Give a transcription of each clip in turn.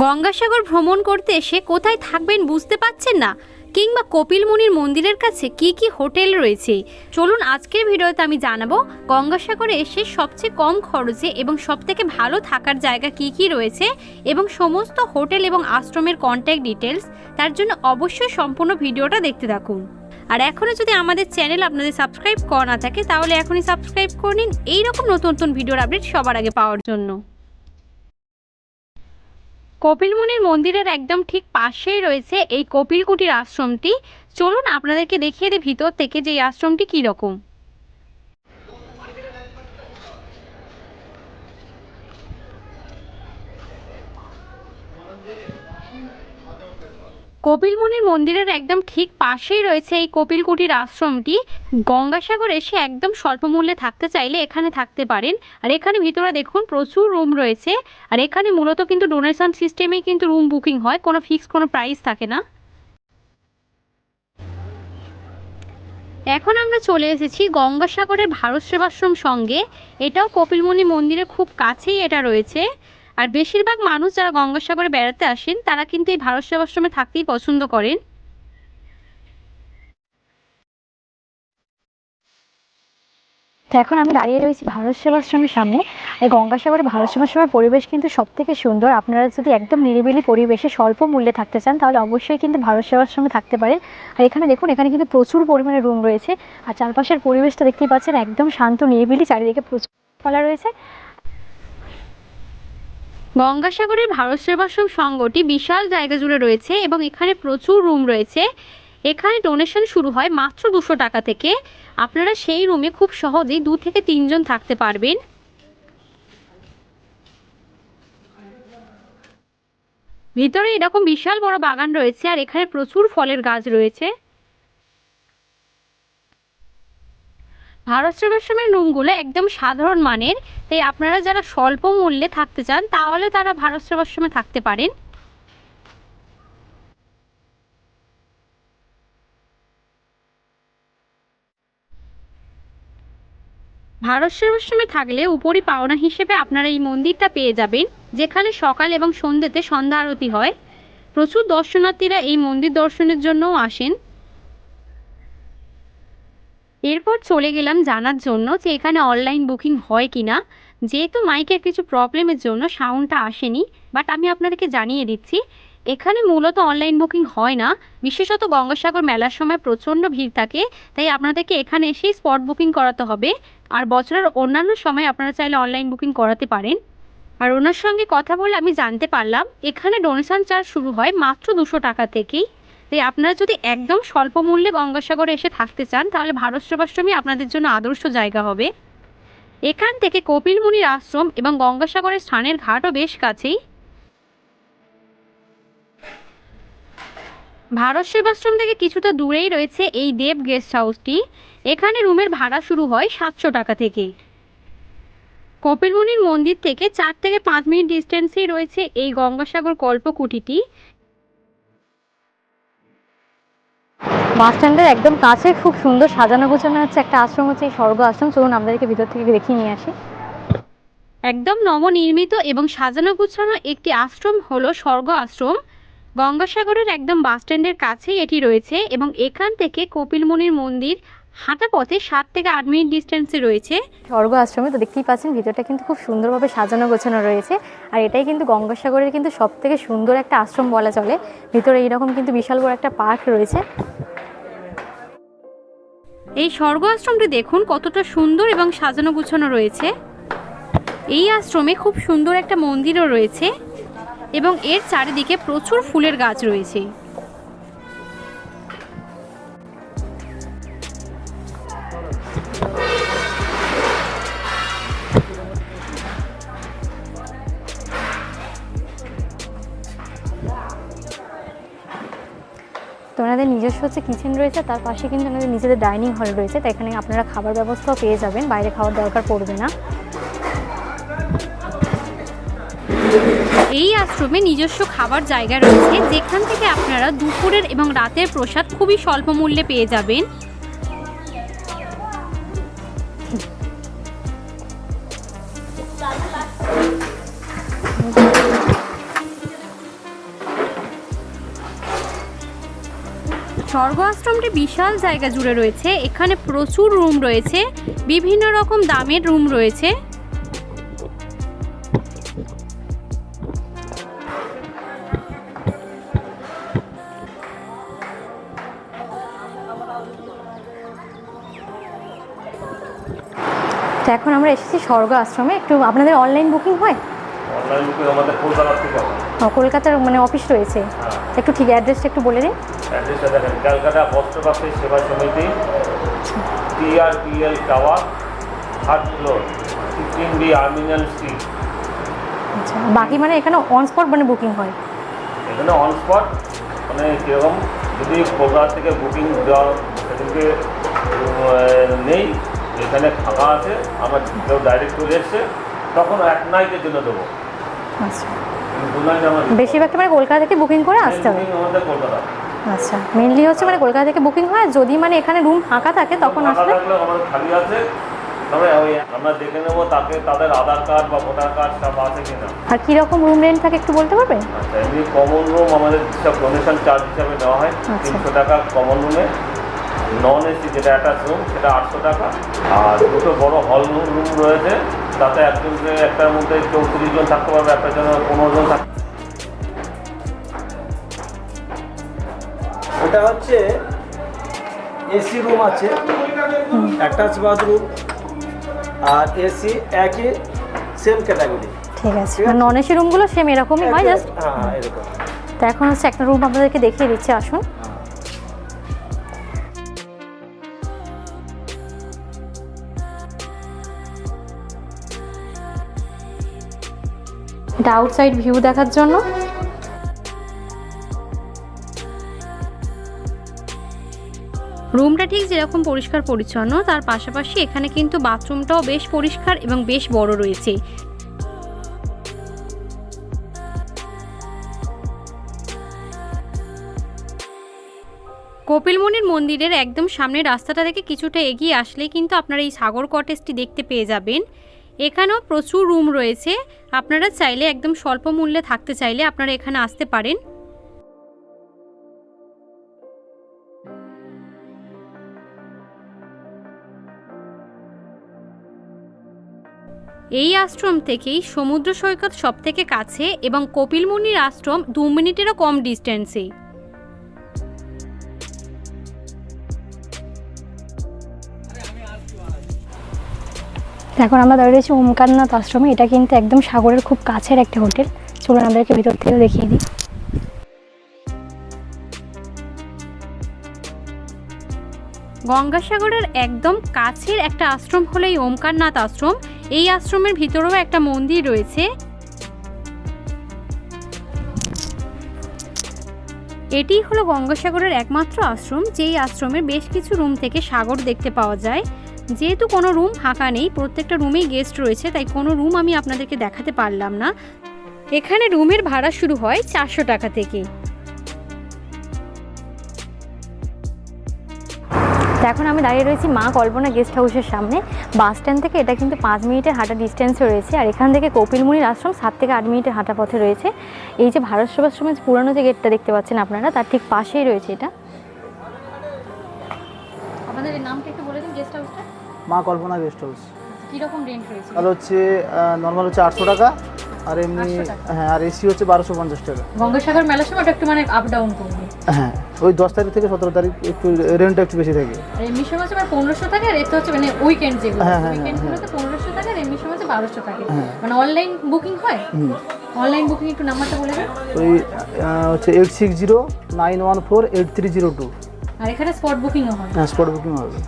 গঙ্গাসাগর ভ্রমণ করতে এসে কোথায় থাকবেন বুঝতে পাচ্ছেন না? কিংবা কপিল মুনির মন্দিরের কাছে কি কি হোটেল রয়েছে? চলুন আজকের ভিডিওতে আমি জানাব গঙ্গাসাগরে এসে সবচেয়ে কম খরচে এবং সবথেকে ভালো থাকার জায়গা কি কি রয়েছে এবং সমস্ত হোটেল এবং আশ্রমের কন্ট্যাক্ট ডিটেলস তার জন্য অবশ্যই সম্পূর্ণ ভিডিওটা দেখতে থাকুন। আর এখনও যদি আমাদের চ্যানেল আপনাদের সাবস্ক্রাইব করা না থাকে, তাহলে এখনই সাবস্ক্রাইব করে নিন এইরকম নতুন নতুন ভিডিওর আপডেট সবার আগে পাওয়ার জন্য। কপিলমুনির মন্দিরের একদম ঠিক পাশেই রয়েছে এই কপিলকুটির আশ্রমটি। চলুন আপনাদেরকে দেখিয়ে দিই ভিতর থেকে যে এই আশ্রমটি কী কপিলমুনির মন্দিরের একদম ঠিক পাশেই রয়েছে এই কপিলকুটির আশ্রমটি। গঙ্গাসাগর এসে একদম স্বল্প মূল্যে থাকতে চাইলে এখানে থাকতে পারেন। আর এখানে ভিতরে দেখুন প্রচুর রুম রয়েছে। আর এখানে মূলত কিন্তু ডোনেশন সিস্টেমেই কিন্তু রুম বুকিং হয়, কোনো ফিক্স কোনো প্রাইস থাকে না। এখন আমরা চলে এসেছি গঙ্গাসাগরের ভারত সেবাশ্রম সঙ্গে। এটাও কপিলমুনি মন্দিরের খুব কাছেই এটা রয়েছে। আর বেশিরভাগ মানুষ যারা গঙ্গাসাগরে বেড়াতে আসেন, তারা কিন্তু এই ভারত সেবাশ্রমে থাকতেই পছন্দ করেন। তো এখন আমি দাঁড়িয়ে রয়েছি ভারত সেবাশ্রমের সামনে। এই গঙ্গাসাগরে ভারত সেবাশ্রমের পরিবেশ কিন্তু সব থেকে সুন্দর। আপনারা যদি একদম নিরিবিলি পরিবেশে স্বল্প মূল্যে থাকতে চান, তাহলে অবশ্যই কিন্তু ভারত সেবাশ্রমে থাকতে পারেন। আর এখানে দেখুন, এখানে কিন্তু প্রচুর পরিমাণে রুম রয়েছে। আর চারপাশের পরিবেশটা দেখতেই পাচ্ছেন, একদম শান্ত, নিরিবিলি, চারিদিকে প্রচুর ফলা রয়েছে। গঙ্গাসাগরের ভারত সেবাশ্রম সংঘটি বিশাল জায়গা জুড়ে রয়েছে এবং এখানে প্রচুর রুম রয়েছে। এখানে ডোনেশন শুরু হয় মাত্র দুশো টাকা থেকে। আপনারা সেই রুমে খুব সহজেই দু থেকে তিনজন থাকতে পারবেন। ভিতরে এরকম বিশাল বড় বাগান রয়েছে আর এখানে প্রচুর ফলের গাছ রয়েছে। ভারত সেবাশ্রমের রুমগুলো একদম সাধারণ মানের, তাই আপনারা যারা স্বল্প মূল্যে থাকতে চান, তাহলে তারা ভারত সেবাশ্রমে থাকতে পারেন। ভারত সেবাশ্রমে থাকলে উপরি পাওনা হিসেবে আপনারা এই মন্দিরটা পেয়ে যাবেন, যেখানে সকাল এবং সন্ধ্যেতে সন্ধ্যা আরতি হয়। প্রচুর দর্শনার্থীরা এই মন্দির দর্শনের জন্যও আসেন। এরপর চলে গেলাম জানার জন্য যে এখানে অনলাইন বুকিং হয় কি না যেহেতু মাইকের কিছু প্রবলেমের জন্য সাউন্ডটা আসেনি বাট আমি আপনাদেরকে জানিয়ে দিচ্ছি, এখানে মূলত অনলাইন বুকিং হয় না। বিশেষত গঙ্গাসাগর মেলার সময় প্রচণ্ড ভিড় থাকে, তাই আপনাদেরকে এখানে এসেই স্পট বুকিং করাতে হবে। আর বছরের অন্যান্য সময় আপনারা চাইলে অনলাইন বুকিং করাতে পারেন। আর ওনার সঙ্গে কথা বলে আমি জানতে পারলাম, এখানে ডোনেশন চার্জ শুরু হয় মাত্র দুশো টাকা থেকেই। তাই আপনারা যদি একদম স্বল্প মূল্যে গঙ্গাসাগরে এসে থাকতে চান, তাহলে ভারত সেবাশ্রমই আপনাদের জন্য আদর্শ জায়গা হবে। এখান থেকে কপিলমুনির আশ্রম এবং গঙ্গাসাগরের স্থানের ঘাটও বেশ কাছেই। ভারত সেবাশ্রম থেকে কিছুটা দূরেই রয়েছে এই দেব গেস্ট হাউসটি। এখানে রুমের ভাড়া শুরু হয় সাতশো টাকা থেকে। কপিলমুনির মন্দির থেকে চার থেকে পাঁচ মিনিট ডিস্টেন্সেই রয়েছে এই গঙ্গাসাগর কল্পকুটিটি। বাস স্ট্যান্ডের একদম কাছে খুব সুন্দর সাজানো গোছানো হচ্ছে একটা আশ্রম হচ্ছে এই স্বর্গ আশ্রম। চলুন আমাদেরকে ভিতর থেকে দেখিয়ে নিয়ে আসি। একদম নবনির্মিত এবং সাজানো গুছানো একটি আশ্রম হল স্বর্গ আশ্রম। গঙ্গাসাগরের একদম বাস স্ট্যান্ডের কাছেই এটি রয়েছে এবং এখান থেকে কপিলমুনির মন্দির হাঁটা পথে সাত থেকে আট মিনিট ডিস্টেন্সে রয়েছে। স্বর্গ আশ্রমে তো দেখতেই পাচ্ছেন ভিতরটা কিন্তু খুব সুন্দরভাবে সাজানো গোছানো রয়েছে। আর এটাই কিন্তু গঙ্গাসাগরের কিন্তু সব থেকে সুন্দর একটা আশ্রম বলা চলে। ভিতরে এইরকম কিন্তু বিশাল বড় একটা পার্ক রয়েছে। এই স্বর্গ আশ্রমটি দেখুন কতটা সুন্দর এবং সাজানো গুছানো রয়েছে। এই আশ্রমে খুব সুন্দর একটা মন্দিরও রয়েছে এবং এর চারিদিকে প্রচুর ফুলের গাছ রয়েছে। ওনাদের নিজস্ব হচ্ছে কিচেন রয়েছে, তার পাশে কিন্তু আমাদের নিজেদের ডাইনিং হল রয়েছে। তো এখানে আপনারা খাবার ব্যবস্থাও পেয়ে যাবেন, বাইরে খাওয়ার দরকার পড়বে না। এই আশ্রমে নিজস্ব খাবার জায়গা রয়েছে, যেখান থেকে আপনারা দুপুরের এবং রাতের প্রসাদ খুবই স্বল্প মূল্যে পেয়ে যাবেন। স্বর্গ আশ্রমটি বিশাল জায়গা জুড়ে রয়েছে। এখানে প্রচুর রুম রয়েছে। বিভিন্ন রকম দামের রুম রয়েছে। এখন আমরা এসেছি স্বর্গ আশ্রমে একটু আপনাদের অনলাইন বুকিং হয়? অনলাইন বুকিং আমাদের কলকাতা থেকে কলকাতার মানে অফিস রয়েছে। হ্যাঁ। একটু ঠিক অ্যাড্রেসটা একটু বলে দিন। অ্যাড্রেসটা দেখেন ক্যালকাটা অফিস সেবা সমিতি TRPL tower third floor fifteen B Armenian street আচ্ছা বাকি মানে এখানে অন স্পট মানে বুকিং হয়? এখানে অন স্পট মানে কীরকম যদি কলকাতা থেকে বুকিং দেওয়া সেদিনকে নেই এখানে ফাঁকা আছে আমার কেউ ডাইরেক্ট চলে এসছে তখন এক নাইটের জন্য দেবো। আচ্ছা। বেশিরভাগটা মানে কলকাতা থেকে বুকিং করে আসতে হবে। কলকাতা আচ্ছা মেনলি হচ্ছে মানে কলকাতা থেকে বুকিং হয় যদি মানে এখানে রুম ফাঁকা থাকে তখন আসলে খালি আছে। আমরা দেখে নেব তাকে তাদের আধার কার্ড বা ভোটার কার্ড সব আছে কিনা। আর কীরকম রুম রেন্ট থাকে একটু বলতে পারবেন আচ্ছা এমনি কমন রুম আমাদের সব ডোনেশন চার্জ হিসাবে নেওয়া হয়। আচ্ছা। তিনশো টাকা কমন রুমে নন এসি যেটা অ্যাটাচ রুম সেটা আটশো টাকা। আর দুটো বড় হল রুম রয়েছে। তাতে একজনকে একটার মধ্যে চৌত্রিশ জন থাকতে পারবে একটা জন পনেরো জন থাকতে ওটা হচ্ছে এসি রুম আছে। অ্যাটাচ বাথরুম আর এসি একই সেম ক্যাটাগরি ঠিক আছে। আর নন এসি রুমগুলো সেম এরকমই হয় জাস্ট হ্যাঁ হ্যাঁ এরকম। তো এখন হচ্ছে একটা রুম আপনাদেরকে দেখিয়ে দিচ্ছি আসুন। এটা আউটসাইড ভিউ দেখার জন্য। রুমটা ঠিক যেরকম পরিষ্কার পরিচ্ছন্ন, তার পাশাপাশি এখানে কিন্তু বাথরুমটাও বেশ পরিষ্কার এবং বেশ বড় রয়েছে। কপিলমুনির মন্দিরের একদম সামনের রাস্তাটা থেকে কিছুটা এগিয়ে আসলেই কিন্তু আপনারা এই সাগর কটেজটি দেখতে পেয়ে যাবেন। এখানেও প্রচুর রুম রয়েছে। আপনারা চাইলে একদম স্বল্প মূল্যে থাকতে চাইলে আপনারা এখানে আসতে পারেন। এই আশ্রম থেকেই সমুদ্র সৈকত সব থেকে কাছে এবং কপিলমুনির আশ্রম দু মিনিটেরও কম ডিস্টেন্সে এখন আমরা দাঁড়িয়ে রয়েছি ওমকারনাথ আশ্রমে। এটা কিন্তু একদম সাগরের খুব কাছের একটা হোটেল। চলুন আমাদেরকে ভিতর থেকেও দেখিয়ে দিই। গঙ্গাসাগরের একদম কাছের একটা আশ্রম হলো এই ওমকারনাথ আশ্রম। এই আশ্রমের ভিতরেও একটা মন্দির রয়েছে। এটি হলো গঙ্গাসাগরের একমাত্র আশ্রম, যেই আশ্রমের বেশ কিছু রুম থেকে সাগর দেখতে পাওয়া যায়। যেহেতু কোনো রুম ফাঁকা নেই, প্রত্যেকটা রুমেই গেস্ট রয়েছে, তাই কোনো রুম আমি আপনাদেরকে দেখাতে পারলাম না। এখানে রুমের ভাড়া শুরু হয় চারশো টাকা থেকে। এখন আমি দাঁড়িয়ে রয়েছি মা কল্পনা গেস্ট হাউসের সামনে। বাস স্ট্যান্ড থেকে এটা কিন্তু পাঁচ মিনিটের হাঁটা ডিস্টেন্সে রয়েছে, আর এখান থেকে কপিলমুনির আশ্রম সাত থেকে আট মিনিটের হাঁটা পথে রয়েছে। এই যে ভারত সেবাশ্রমের পুরানো যে গেটটা দেখতে পাচ্ছেন আপনারা, তার ঠিক পাশেই রয়েছে এটা। আপনাদের নামটা একটু বলে দিন গেস্ট হাউসটা মা কল্পনা গেস্ট হাউস কীরকম রেন্ট রয়েছে? হচ্ছে নর্মাল হচ্ছে আটশো টাকা আর এমনি হ্যাঁ আর এসি হচ্ছে বারোশো পঞ্চাশ টাকা। গঙ্গাসাগর মেলার সময় ওটা একটু মানে আপ ডাউন করবে হ্যাঁ ওই দশ তারিখ থেকে সতেরো তারিখ একটু রেন্টটা একটু বেশি থাকে। আর এমনি সময় হচ্ছে মানে পনেরোশো টাকা আর এতে হচ্ছে মানে উইকেন্ড যেগুলো হ্যাঁ, হ্যাঁ, উইকেন্ডগুলোতে পনেরোশো টাকা আর এমনি সময় হচ্ছে বারোশো টাকা হ্যাঁ। মানে অনলাইন বুকিং হয়? অনলাইন বুকিং একটু নাম্বারটা বলে দেন। ওই হচ্ছে eight six zero nine one four eight three zero two আর এখানে স্পট বুকিংও হয়। হ্যাঁ স্পট বুকিং হবে।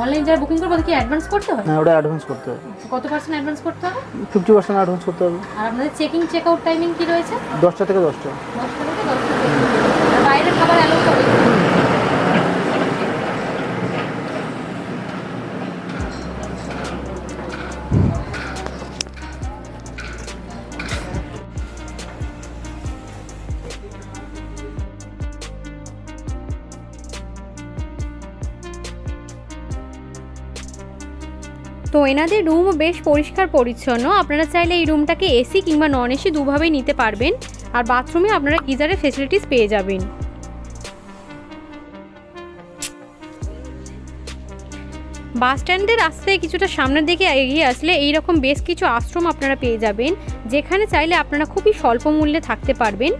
অনলাইন যারা বুকিং করবে কি অ্যাডভান্স করতে হয়? হ্যাঁ ওটা অ্যাডভান্স করতে হবে কত পার্সেন্ট অ্যাডভান্স করতে হবে? ফিফটি পার্সেন্ট অ্যাডভান্স করতে হবে। আর আপনাদের চেকিং চেক আউট টাইমিং কি রয়েছে? দশটা থেকে দশটা। দশটা তো এনাদের রুমও বেশ পরিষ্কার পরিচ্ছন্ন। আপনারা চাইলে এই রুমটাকে এসি কিংবা নন এসি দুভাবেই নিতে পারবেন। আর বাথরুমে আপনারা গিজারের ফেসিলিটিস পেয়ে যাবেন। বাস স্ট্যান্ডের থেকে কিছুটা সামনের দিকে এগিয়ে আসলে এই রকম বেশ কিছু আশ্রম আপনারা পেয়ে যাবেন, যেখানে চাইলে আপনারা খুবই স্বল্প মূল্যে থাকতে পারবেন।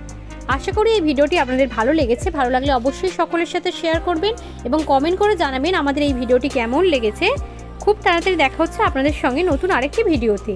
আশা করি এই ভিডিওটি আপনাদের ভালো লেগেছে। ভালো লাগলে অবশ্যই সকলের সাথে শেয়ার করবেন এবং কমেন্ট করে জানাবেন আমাদের এই ভিডিওটি কেমন লেগেছে। খুব তাড়াতাড়ি দেখা হচ্ছে আপনাদের সঙ্গে নতুন আরেকটি ভিডিওতে।